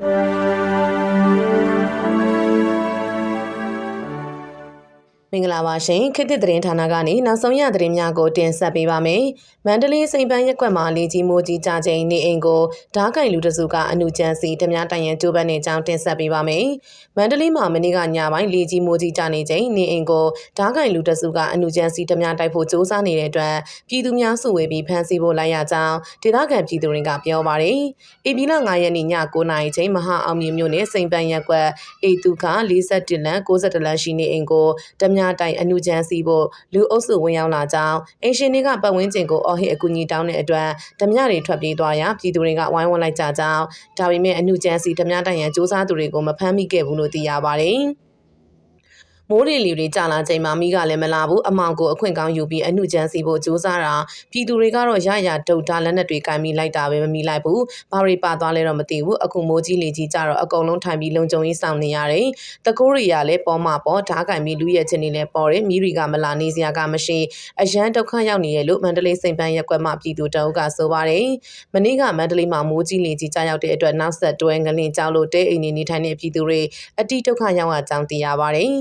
you မင်္ဂလာပါရှင်ခေတ်သစ်သတင်းဌာနကနေနောက်ဆုံးရသတင်းများကိုတင်ဆက်ပေးပါမယ်။မန္တလေးစိန်ပန်းရက်ကွက်မှာလေကြီးမိုးကြီးကြချိန်နေအိမ်ကိုဓားကင်လူတစုကအနုကျန်းစီတများတိုင်ရန်ကျိုးပန်းနေကြောင်းတင်ဆက်ပေးပါမယ်။မန္တလေးမှာမနေ့ကညပိုင်းလေကြီးမိုးကြီးကြနေချိန်နေအိမ်ကိုဓားကင်လူတစုကအနုကျန်းစီတများတိုက်ဖို့စ조사နေတဲ့အတွက်ပြည်သူများစုဝေးပြီးဖမ်းဆီးဖို့လိုက်ရကြောင်းဒေသခံပြည်သူတွေကပြောပါတယ်။ဧပြီလ9ရက်နေ့ည9:00နာရီချိန်မဟာအောင်မြင်မြို့နယ်စိန်ပန်းရက်ကွက်အေတုခ41လမ်း62လမ်းရှိနေအိမ်ကိုတများများတိုင်အနုချမ်းစီဖို့လူအုပ်စုဝင်ရောက်လာကြောင်းအင်ရှင်တွေကပတ်ဝန်းကျင်ကိုအော်ဟစ်အကူအညီတောင်းတဲ့အတွက်ဓမြတွေထွက်ပြေးသွားရာပြည်သူတွေကဝိုင်းဝန်းလိုက်ကြကြောင်းဒါပေမဲ့အနုချမ်းစီဓမြတိုင်ရန်စ조사သူတွေကိုမဖမ်းမိခဲ့ဘူးလို့သိရပါတယ်။ မိုးရေလီတွေကြာလာချိန်မှာမိကလည်းမလာဘူးအမောင်ကိုအခွင့်ကောင်းယူပြီးအနှုချမ်းစီဖို့ကြိုးစားတာပြည်သူတွေကတော့ရရဒုတ်တာလက်နက်တွေကင်မိလိုက်တာပဲမမိလိုက်ဘူးဘာတွေပါသွားလဲတော့မသိဘူးအခုမိုးကြီးလေကြီးကြတော့အကုန်လုံးထိုင်ပြီးလုံခြုံရေးဆောင်နေရတယ်တကိုးရီရလည်းပေါ်မှာပေါ်ဓားကင်ပြီးလူရဲ့ချင်းနေလည်းပေါ်တယ်မိတွေကမလာနေစရာကမရှိအရန်ဒုက္ခရောက်နေရလို့မန္တလေးစိန်ပန်းရက်ကွက်မှပြည်သူတအုပ်ကဆိုပါတယ်မနေ့ကမန္တလေးမှာမိုးကြီးလေကြီးကြာရောက်တဲ့အတွက်နောက်ဆက်တွဲငလင်ကြောက်လို့တဲအိမ်နေနေထိုင်တဲ့ပြည်သူတွေအတိဒုက္ခရောက်အကြောင်းသိရပါတယ်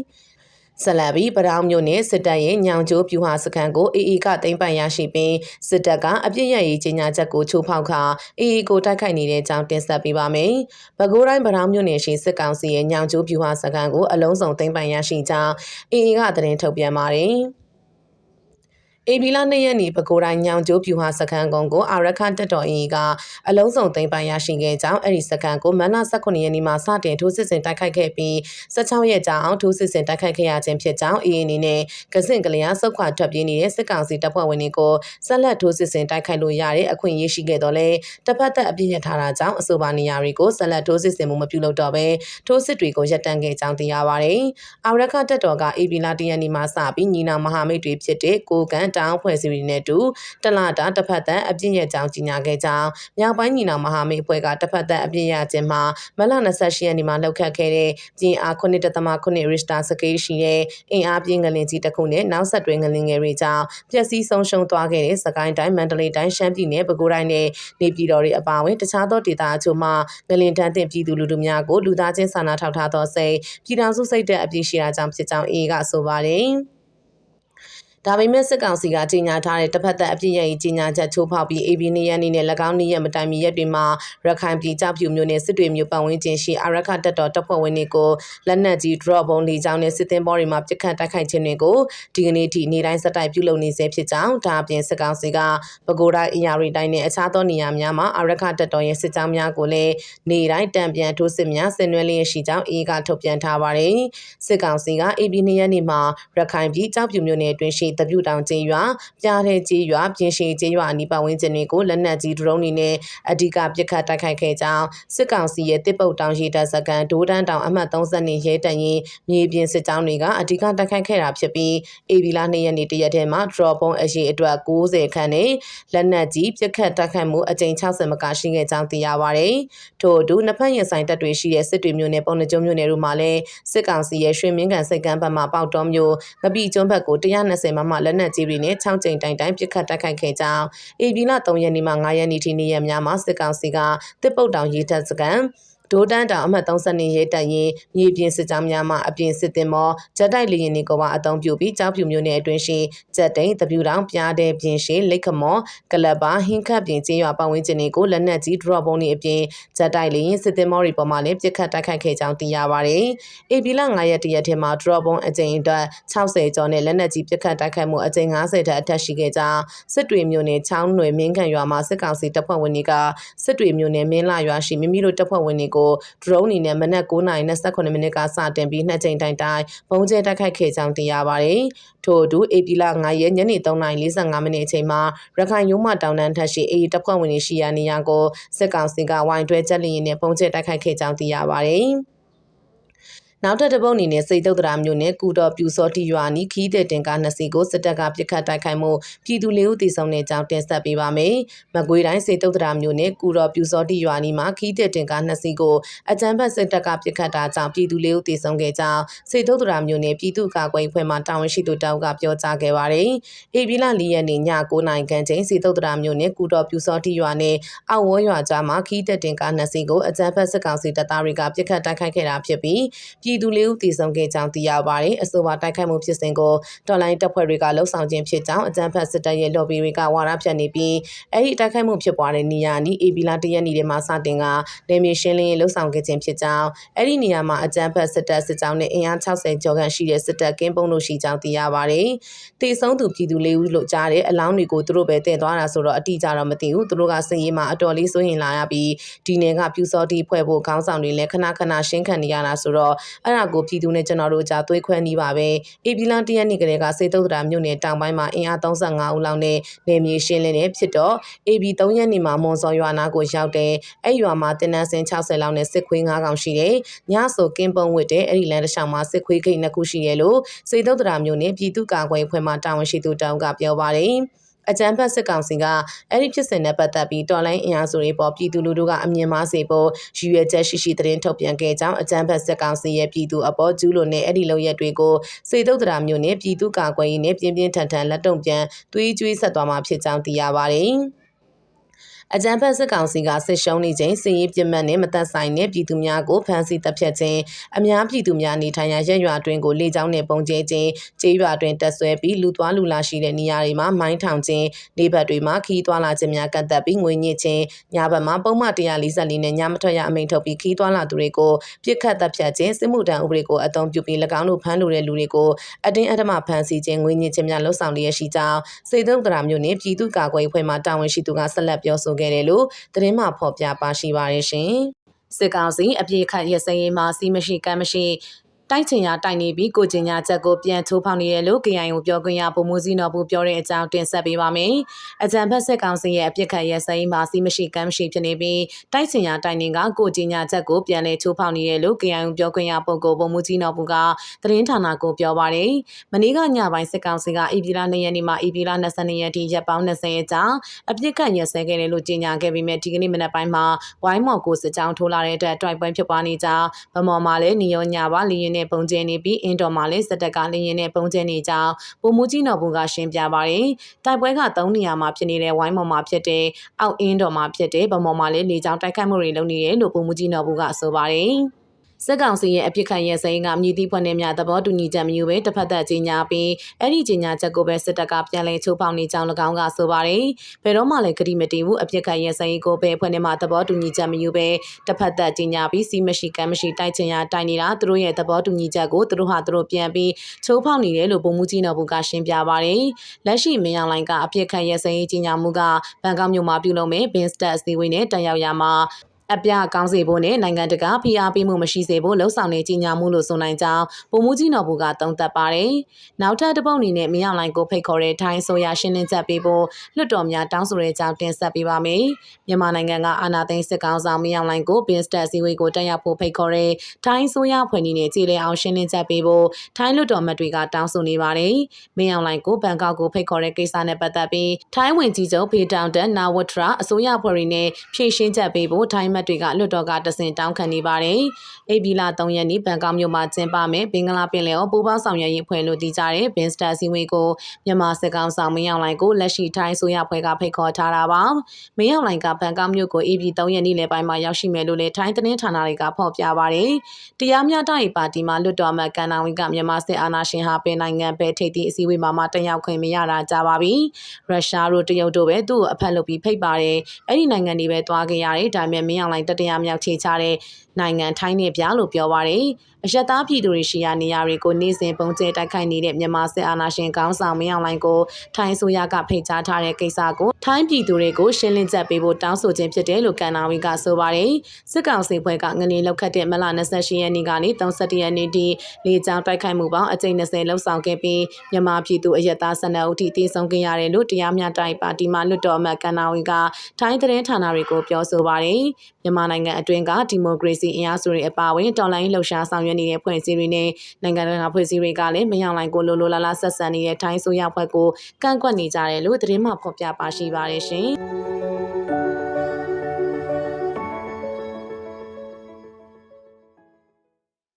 ဆလဘီပရောင်မြို့နယ်စစ်တပ်ရဲ့ညောင်ကျိုးပြူဟာစခန်းကိုအေအေကသိမ်းပိုင်ရရှိပြီးစစ်တပ်ကအပြစ်ရရေးကြီးညာချက်ကိုချိုးဖောက်ခါအေအေကိုတိုက်ခိုက်နေတဲ့အကြောင်းတင်ဆက်ပေးပါမယ်။ပဲခူးတိုင်းပရောင်မြို့နယ်ရှိစစ်ကောင်စီရဲ့ညောင်ကျိုးပြူဟာစခန်းကိုအလုံးစုံသိမ်းပိုင်ရရှိကြောင်းအေအေကသတင်းထုတ်ပြန်ပါတယ်။ အေဘီလာနှစ်ရက်နေ့ပဲခူးတိုင်းညောင်ကျိုးပြူဟာစခန်းကုန်းကိုအာရခတက်တော်အင်ကအလုံးစုံသိမ်းပိုင်ရရှိခဲ့ကြောင်းအဲ့ဒီစခန်းကိုမန်လ18ရက်နေ့မှာစတင်ထိုးစစ်ဆင်တိုက်ခိုက်ခဲ့ပြီး16ရက်ကြာအောင်ထိုးစစ်ဆင်တိုက်ခိုက်ခဲ့ရခြင်းဖြစ်ကြောင်းအေအနေနဲ့ကစင့်ကလျာစုတ်ခွာထွက်ပြေးနေတဲ့စစ်ကောင်စီတပ်ဖွဲ့ဝင်တွေကိုဆက်လက်ထိုးစစ်ဆင်တိုက်ခိုက်လို့ရတဲ့အခွင့်အရေးရှိခဲ့တော့လဲတစ်ဖက်သက်အပြစ်ရထားတာကြောင့်အဆိုပါနေရာတွေကိုဆက်လက်ထိုးစစ်ဆင်မှုမပြုလုပ်တော့ဘဲထိုးစစ်တွေကိုရပ်တန့်ခဲ့ကြောင်းသိရပါတယ်။အာရခတက်တော်ကအေဘီလာတရက်နေ့မှာစပြီးညီနောင်မဟာမိတ်တွေဖြစ်တဲ့ကိုကန်တောင်ဖွဲ့စည်းတွေနဲ့တူတလတာတစ်ဖက်သက်အပြည့်ရဲ့ကြောင်းကြီးညာခဲ့ကြောင်းမြောက်ပိုင်းညီနောင်မဟာမိတ်အဖွဲ့ကတစ်ဖက်သက်အပြည့်ရခြင်းမှာမလ28ရက်နေ့မှာလှုပ်ခတ်ခဲ့တဲ့ပြင်အား9.9ရစ်တာစကေးရှိတဲ့အင်အားပြင်းငလင်ကြီးတစ်ခုနဲ့နောက်ဆက်တွဲငလင်ငယ်တွေကြောင့်ပျက်စီးဆုံးရှုံးသွားခဲ့တဲ့စကိုင်းတိုင်းမန္တလေးတိုင်းရှမ်းပြည်နယ်ပဲခူးတိုင်းနဲ့နေပြည်တော်တွေအပါအဝင်တခြားသောဒေသအချို့မှာငလင်တန်းတင်ပြည်သူလူထုများကိုလူသားချင်းစာနာထောက်ထားသောစိတ်ပြည်ထောင်စုစိတ်တဲ့အပြည့်ရှိတာကြောင့်ဖြစ်ကြောင်းအေကဆိုပါတယ်။ ဒါပေမဲ့စစ်ကောင်စီကကြီးညာထားတဲ့တစ်ဖက်သက်အပြစ်ရရေးကြီးညာချက်ချိုးဖောက်ပြီး AB နေရအနေနဲ့၎င်းနေရမတိုင်မီရက်တွေမှာရခိုင်ပြည်ကြောက်ဖြူမျိုးနဲ့စစ်တွေမျိုးပတ်ဝန်းကျင်ရှိအရခတက်တော်တပ်ဖွဲ့ဝင်တွေကိုလက်နက်ကြီး drop ဘုံလေးကြောင်းနဲ့စစ်သင်္ဘောတွေမှာပစ်ခတ်တိုက်ခိုက်ခြင်းတွေကိုဒီကနေ့ထိနေ့တိုင်းဆက်တိုက်ပြုလုပ်နေစေဖြစ်ကြောင်းဒါအပြင်စစ်ကောင်စီကပဲခူးတိုင်းအရာရီတိုင်းနဲ့အခြားသောနေရာများမှာအရခတက်တော်ရဲ့စစ်ကြောင်းများကိုလည်းနေ့တိုင်းတံပြန်ထိုးစစ်များဆင်နွှဲလျက်ရှိကြောင်းအေးကထုတ်ပြန်ထားပါတယ်စစ်ကောင်စီက AB နေရနေ့မှာရခိုင်ပြည်ကြောက်ဖြူမျိုးနဲ့အတွင်းရှိတပြူတောင်ကျေးရွာပြားထဲကျေးရွာပြင်ရှိကျေးရွာအနီးပတ်ဝန်းကျင်တွေကိုလက်နက်ကြီးဒရုန်းတွေနဲ့အဓိကပစ်ခတ်တိုက်ခိုက်ခဲ့ကြောင်းစစ်ကောင်စီရဲ့တစ်ပုတ်တောင်ရေတပ်စကန်ဒိုးတန်းတောင်အမှတ်30နေရဲတန်ရင်မြေပြင်စစ်ကြောင်းတွေကအဓိကတိုက်ခိုက်ခဲ့တာဖြစ်ပြီးအေဗီလာ2ရက်နေ့တရက်ထဲမှာ drop ပုံအရေးအတွက်60ခန်းနဲ့လက်နက်ကြီးပစ်ခတ်တိုက်ခိုက်မှုအကြိမ်60မကရှိခဲ့ကြောင်းသိရပါတယ်။ထို့အတူနှစ်ဖက်ရင်ဆိုင်တပ်တွေရှိတဲ့စစ်တွေမျိုးနဲ့ပုံနှကျုံမျိုးနယ်တို့မှာလည်းစစ်ကောင်စီရဲ့ရွှေမင်းကန်စိတ်ကမ်းဘက်မှပေါက်တော်မျိုးငပီကျွန်းဘက်ကို120မမလက်နက်ကြီးတွေနဲ့6ကြိမ်တိုင်တိုင်ပစ်ခတ်တိုက်ခိုက်ခဲ့ကြောင်းအေဗီလ3ရက်နေ့မှ9ရက်နေ့ထိနေ့ရက်များမှာစစ်ကောင်စီကတစ်ပုတ်တောင်ရေးတပ်စကန် ဒိုးတန်းတောင်အမှတ်32ရဲတပ်ရင်းမြေပြင်စစ်ကြောင်းများမှအပြင်စစ်တင်မောဂျက်တိုက်လေယာဉ်တွေကိုပါအသုံးပြုပြီးကြောက်ဖြူမျိုးနယ်အတွင်းရှိဂျက်တိန်တပြူတောင်ပြားတဲ့ပြင်ရှိလိတ်ခမောကလပ်ပါဟင်းခတ်ပြင်ကျေးရွာပတ်ဝန်းကျင်တွေကိုလက်နက်ကြီး drop ဘုံတွေအပြင်ဂျက်တိုက်လေယာဉ်စစ်တင်မောတွေပေါ်မှာလည်းပစ်ခတ်တိုက်ခိုက်ခဲ့ကြောင်းသိရပါတယ်။ AB လ9ရက်တရက်ထဲမှာ drop ဘုံအကြိမ်အတွက်60ကျော်နဲ့လက်နက်ကြီးပစ်ခတ်တိုက်ခိုက်မှုအကြိမ်90တက်အထက်ရှိခဲ့ကြောင်းစစ်တွေမျိုးနယ်ချောင်းနွယ်မင်းခံရွာမှာစစ်ကောင်စီတပ်ဖွဲ့ဝင်တွေကစစ်တွေမျိုးနယ်မင်းလာရွာရှိမိမိတို့တပ်ဖွဲ့ဝင်တွေကို drone အနေနဲ့မနက်9:28မိနစ်ကစတင်ပြီးနှစ်ကြိမ်တိုင်တိုင်ပုံကျဲတိုက်ခိုက်ခဲ့ကြောင်းသိရပါတယ်။ထို့အတူဧပြီလ9ရက်ညနေ3:45မိနစ်အချိန်မှာရခိုင်ရုံးမတောင်တန်းထက်ရှိအေးတပ်ဖွဲ့ဝင်တွေရှိရာနေရာကိုစစ်ကောင်စီကဝိုင်းတွဲချက်လျင်နဲ့ပုံကျဲတိုက်ခိုက်ခဲ့ကြောင်းသိရပါတယ်။ နောက်ထပ်တစ်ပုတ်အနေနဲ့စိတ်တုတ်တရာမျိုးနဲ့ကုတော်ပြူစောတိရွာနီခီးတဲ့တင်ကားနှစ်စီးကိုစစ်တပ်ကပစ်ခတ်တိုက်ခိုက်မှုပြည်သူလေးဦးတည်ဆုံတဲ့အကြောင်းတင်ဆက်ပေးပါမယ်။မကွေးတိုင်းစိတ်တုတ်တရာမျိုးနဲ့ကုတော်ပြူစောတိရွာနီမှာခီးတဲ့တင်ကားနှစ်စီးကိုအကြမ်းဖက်စစ်တပ်ကပစ်ခတ်တာကြောင့်ပြည်သူလေးဦးတည်ဆုံခဲ့ကြောင်းစိတ်တုတ်တရာမျိုးနဲ့ပြည်သူ့ကာကွယ်ဖွဲ့မှတာဝန်ရှိသူတောက်ကပြောကြားခဲ့ပါတယ်။အေပြည်လ၄ရက်နေ့ည9:00နာရီခန့်ချိန်စိတ်တုတ်တရာမျိုးနဲ့ကုတော်ပြူစောတိရွာနဲ့အောက်ဝေါ်ရွာကြားမှာခီးတဲ့တင်ကားနှစ်စီးကိုအကြမ်းဖက်စစ်ကောင်စီတပ်သားတွေကပစ်ခတ်တိုက်ခိုက်ခဲ့တာဖြစ်ပြီးပြည်သူလေးဦးတည်ဆုံခဲ့ကြောင်းသိရပါတယ်။အဆိုပါတိုက်ခိုက်မှုဖြစ်စဉ်ကိုတော်လိုင်းတပ်ဖွဲ့တွေကလှုံ့ဆော်ခြင်းဖြစ်ကြောင်းအကြမ်းဖက်စစ်တပ်ရဲ့ lobby တွေကဝါဒဖြန့်နေပြီးအဲ့ဒီတိုက်ခိုက်မှုဖြစ်ပွားတဲ့နေရာနီးအေဘီလာတရက်နေ့ထဲမှာစတင်ကနေမြေရှင်းလင်းရေးလှုံ့ဆော်ခဲ့ခြင်းဖြစ်ကြောင်းအဲ့ဒီနေရာမှာအကြမ်းဖက်စစ်တပ်စစ်ကြောင်းနဲ့အင်အား60ကျော်ခန့်ရှိတဲ့စစ်တပ်ကင်းပုံလို့ရှိကြောင်းသိရပါတယ်။တေဆုံးသူပြည်သူလေးဦးလို့ကြားတဲ့အလောင်းတွေကိုသူတို့ပဲတင်သွားတာဆိုတော့အတိအကျတော့မသိဘူး။သူတို့ကစည်ရေးမှာအတော်လေးစိုးရင်လာရပြီးဒီနယ်ကပြူစောတိဖွဲ့ဖို့ခေါင်းဆောင်တွေလည်းခဏခဏရှင်းခံနေရတာဆိုတော့အဲ့ဒါကိုပြည်သူနဲ့ကျွန်တော်တို့ကြားသွေးခွဲနေပါပဲ။အေပီလန်တရက်နေ့ကလေးကစေတုဒ္ဒရာမြို့နယ်တောင်ပိုင်းမှာအင်အား35ဦးလောက်နဲ့နေမြေရှင်းလင်းနေဖြစ်တော့ AB 3ရက်နေ့မှာမွန်စော်ရွာနာကိုရောက်တယ်။အဲ့ရွာမှာတင်နန်းစင်60လောက်နဲ့စစ်ခွေး9ကောင်ရှိတယ်။ညဆိုကင်းပုံဝစ်တဲ့အဲ့ဒီလမ်းတစ်လျှောက်မှာစစ်ခွေးခိတ်နှစ်ခုရှိတယ်လို့စေတုဒ္ဒရာမြို့နယ်ပြည်သူ့ကာကွယ်ဖွဲ့မှတာဝန်ရှိသူတောင်ကပြောပါတယ်။ အကြမ်းဖက်စစ်ကောင်စီကအဲ့ဒီဖြစ်စဉ်နဲ့ပတ်သက်ပြီးတော်လိုင်းအင်အားစုတွေပေါ်ပြည်သူလူထုကအမြင်မှားစေဖို့ရည်ရွယ်ချက်ရှိရှိသတင်းထုတ်ပြန်ခဲ့ကြောင်းအကြမ်းဖက်စစ်ကောင်စီရဲ့ပြည်သူအပေါ်ကျူးလွန်တဲ့အဲ့ဒီလုပ်ရက်တွေကိုစေတုဒ္ဒရာမျိုးနဲ့ပြည်သူကာကွယ်ရေးနဲ့ပြင်းပြင်းထန်ထန်လက်တုံ့ပြန်သွေးကြွေးဆက်သွားမှာဖြစ်ကြောင်းသိရပါတယ်။ အကြံဖက်စစ်ကောင်စီကစစ်ရှုံးနေခြင်းစီရေးပြစ်မှတ်နဲ့မသက်ဆိုင်တဲ့ပြည်သူများကိုဖမ်းဆီးတပ်ဖြတ်ခြင်းအများပြည်သူများနေထိုင်ရာရက်ရွာတွင်ကိုလေကြောင်းနဲ့ပုံကျဲခြင်းကျေးရွာတွင်တက်ဆွဲပြီးလူသွားလူလာရှိတဲ့နေရာတွေမှာမိုင်းထောင်ခြင်းနေဘက်တွေမှာခီးသွားလာခြင်းများကန့်သက်ပြီးငွေညစ်ခြင်းညဘက်မှာပုံမှန်144နဲ့ညမထွက်ရအမိန့်ထုတ်ပြီးခီးသွားလာသူတွေကိုပြစ်ခတ်တပ်ဖြတ်ခြင်းစစ်မှုထမ်းဥပဒေကိုအသုံးပြုပြီး၎င်းတို့ဖမ်းလို့တဲ့လူတွေကိုအတင်းအဓမ္မဖမ်းဆီးခြင်းငွေညစ်ခြင်းများလှုပ်ဆောင်လျက်ရှိကြောင်းစေတုံးတရာမျိုးနဲ့ပြည်သူ့ကာကွယ်ရေးဖွဲ့မှတာဝန်ရှိသူကဆက်လက်ပြောဆိုခဲ့တယ်လို့သတင်းမှဖော်ပြပါရှိပါရရှင်။စစ်ကောင်စီအပြေခတ်ရစရေးမှာစီမရှိကမ်းမရှိ တိုက်ချင်ရတိုက်နေပြီးကိုကျင်ညာချက်ကိုပြန်ထိုးဖောက်နေရလို့ KIO ပြောခွင့်ရပုံမိုးစည်းတော်ဘူးပြောတဲ့အကြောင်းတင်ဆက်ပေးပါမယ်။အကြံဖက်စစ်ကောင်စီရဲ့အပြစ်ခတ်ရဆိုင်မှာစီမရှိကမ်းမရှိဖြစ်နေပြီးတိုက်ချင်ရတိုက်နေကကိုကျင်ညာချက်ကိုပြန်လဲထိုးဖောက်နေရလို့ KIO ပြောခွင့်ရပုံကိုပုံမိုးစည်းတော်ဘူးကသတင်းဌာနကိုပြောပါတယ်။မနေ့ကညပိုင်းစစ်ကောင်စီကဧပြီလ2ရက်နေ့မှာဧပြီလ22ရက်ထိရက်ပေါင်း20ရက်ကြာအပြစ်ခတ်ရဆိုင်ခဲ့တယ်လို့ကြေညာခဲ့ပြီးမြဲဒီကနေ့မနက်ပိုင်းမှာဝိုင်းမော်ကိုစစ်ကြောင်းထိုးလာတဲ့အတွက်တိုက်ပွဲဖြစ်ပွားနေကြဗမော်မှာလည်းနေရောညပါလီရင်နဲ့ပုံကျဲနေပြီးအင်တော်မှာလည်းစစ်တပ်ကလင်းရင်နဲ့ပုံကျဲနေကြောင်းပုံမှုကြီးနော်ဘူးကရှင်းပြပါတယ်။တိုက်ပွဲက၃နေရာမှာဖြစ်နေတဲ့ဝိုင်းမော်မှာဖြစ်တဲ့အောက်အင်းတော်မှာဖြစ်တဲ့ဗမော်မှာလည်းလေကြောင်းတိုက်ခိုက်မှုတွေလုပ်နေတယ်လို့ပုံမှုကြီးနော်ဘူးကဆိုပါတယ်။ စစ်ကောင်စီရဲ့အပြစ်ခံရဆိုင်ကမြည်သည့်ဖွဲ့နေများသဘောတူညီချက်မျိုးပဲတစ်ဖက်သက်ကြီးညာပြီးအဲ့ဒီကြီးညာချက်ကိုပဲစစ်တပ်ကပြန်လည်ချိုးဖောက်နေကြောင်း၎င်းကဆိုပါတယ်။ဘယ်တော့မှလည်းဂတိမတည်ဘူးအပြစ်ခံရဆိုင်ကိုပဲဖွဲ့နေမှာသဘောတူညီချက်မျိုးပဲတစ်ဖက်သက်ကြီးညာပြီးစီးမရှိကမ်းမရှိတိုက်ချင်ရတိုက်နေတာသူတို့ရဲ့သဘောတူညီချက်ကိုသူတို့ဟာသူတို့ပြန်ပြီးချိုးဖောက်နေတယ်လို့ပုံမှုကြီးတော်ဘူးကရှင်းပြပါတယ်။လက်ရှိမင်းအောင်လိုင်းကအပြစ်ခံရဆိုင်ကြီးညာမှုကဘန်ကောက်မြို့မှာပြုလုပ်မဲ့ဘင်းစတက်အစည်းအဝေးနဲ့တက်ရောက်ရမှာ အပြကောင်းစေဖို့နဲ့နိုင်ငံတကာဖိအားပေးမှုမရှိစေဖို့လှုံ့ဆော်နေကြီးညာမှုလို့ဆိုနိုင်ကြောင်းပုံမှုကြီးတော်ဘူကသုံးသပ်ပါတယ်။နောက်ထပ်တစ်ပုတ်အနေနဲ့မင်းအောင်လိုင်ကိုဖိတ်ခေါ်တဲ့ထိုင်းဆိုရရှင်းလင်းချက်ပေးဖို့လွှတ်တော်များတောင်းဆိုတဲ့ကြောင်းတင်ဆက်ပေးပါမယ်။မြန်မာနိုင်ငံကအာဏာသိမ်းစစ်ကောင်ဆောင်မင်းအောင်လိုင်ကိုဘင်းစတက်စီဝေးကိုတက်ရောက်ဖို့ဖိတ်ခေါ်တဲ့ထိုင်းဆိုရဖွဲ့နေနဲ့ကြည်လည်အောင်ရှင်းလင်းချက်ပေးဖို့ထိုင်းလွှတ်တော်မတ်တွေကတောင်းဆိုနေပါတယ်။မင်းအောင်လိုင်ကိုဘန်ကောက်ကိုဖိတ်ခေါ်တဲ့ကိစ္စနဲ့ပတ်သက်ပြီးထိုင်းဝင်ကြီးချုပ်ဖေတောင်တန်နာဝထရာအစိုးရဖွဲ့တွေနဲ့ဖြည့်ရှင်းချက်ပေးဖို့ထိုင်းမတ်တွေကလွှတ်တော်ကတဆင်တောင်းခံနေပါတယ်။အိပ်ဘီလာ3ရက်နေ့ဘန်ကောက်မြို့မှာကျင်းပမယ်ဘင်္ဂလားပင်လယ်အော်ပူပေါင်းဆောင်ရွက်ရေးဖွဲ့လို့တည်ကြတဲ့ဘင်စတာစီဝေးကိုမြန်မာစစ်ကောင်ဆောင်မင်းအောင်လှိုင်ကိုလက်ရှိထိုင်းဆိုရဖွဲ့ကဖိတ်ခေါ်ထားတာပါ။မင်းအောင်လှိုင်ကဘန်ကောက်မြို့ကိုအိပ်ဘီ3ရက်နေ့လယ်ပိုင်းမှာရောက်ရှိမယ်လို့လည်းထိုင်းသတင်းဌာနတွေကဖော်ပြပါတယ်။တရားမျှတရေးပါတီမှလွှတ်တော်မှကန်နာဝင်းကမြန်မာစစ်အာဏာရှင်ဟာပင်နိုင်ငံပဲထိပ်သီးအစည်းအဝေးမှာမှတက်ရောက်ခွင့်မရတာကြပါပြီ။ရုရှားတို့တရုတ်တို့ပဲသူ့ကိုအဖက်လုပ်ပြီးဖိတ်ပါတယ်။အဲ့ဒီနိုင်ငံတွေပဲသွားခဲ့ရတယ်။ဒါပေမဲ့မင်းအောင်လှိုင်တတရားမြောက်ခြေချတဲ့နိုင်ငံထိုင်းနဲ့ပြလို့ပြောပါရယ်အယက်သားပြည်သူတွေရှိရာနေရာတွေကိုနေ့စဉ်ပုံကျဲတိုက်ခိုက်နေတဲ့မြန်မာစစ်အာဏာရှင်ကောင်းဆောင်မင်းအောင်လှိုင်ကိုထိုင်းဆိုရကဖိတ်ကြားထားတဲ့ကိစ္စကိုထိုင်းပြည်သူတွေကိုရှင်းလင်းချက်ပေးဖို့တောင်းဆိုခြင်းဖြစ်တယ်လို့ကန်နာဝီကဆိုပါတယ်စစ်ကောင်စီဖွဲ့ကငနေလောက်ခတ်တဲ့မလ28ရက်နေ့ကနေ31ရက်နေ့ထိလေကြောင်းတိုက်ခိုက်မှုပေါင်းအကြိမ်20လှုပ်ဆောင်ခဲ့ပြီးမြန်မာပြည်သူအယက်သား12ဦးထိတည်ဆုံခဲ့ရတယ်လို့တရားမျှတိုင်ပါတီမှလွတ်တော်အမတ်ကန်နာဝီကထိုင်းသတင်းဌာနတွေကိုပြောဆိုပါတယ်မြန်မာနိုင်ငံအတွင်းကဒီမိုကရေစီအင်အားစုတွေအပါအဝင်တော်လှန်ရေးလှုပ်ရှားဆောင်ရွက်နေတဲ့ဖွဲ့စည်းတွေနဲ့နိုင်ငံတကာဖွဲ့စည်းတွေကလည်းမယောင်လိုင်ကိုလိုလိုလားလားဆက်ဆံနေတဲ့ထိုင်းဆိုရဖွဲ့ကိုကန့်ကွက်နေကြတယ်လို့သတင်းမှဖော်ပြပါရှိပါတယ်ရှင်။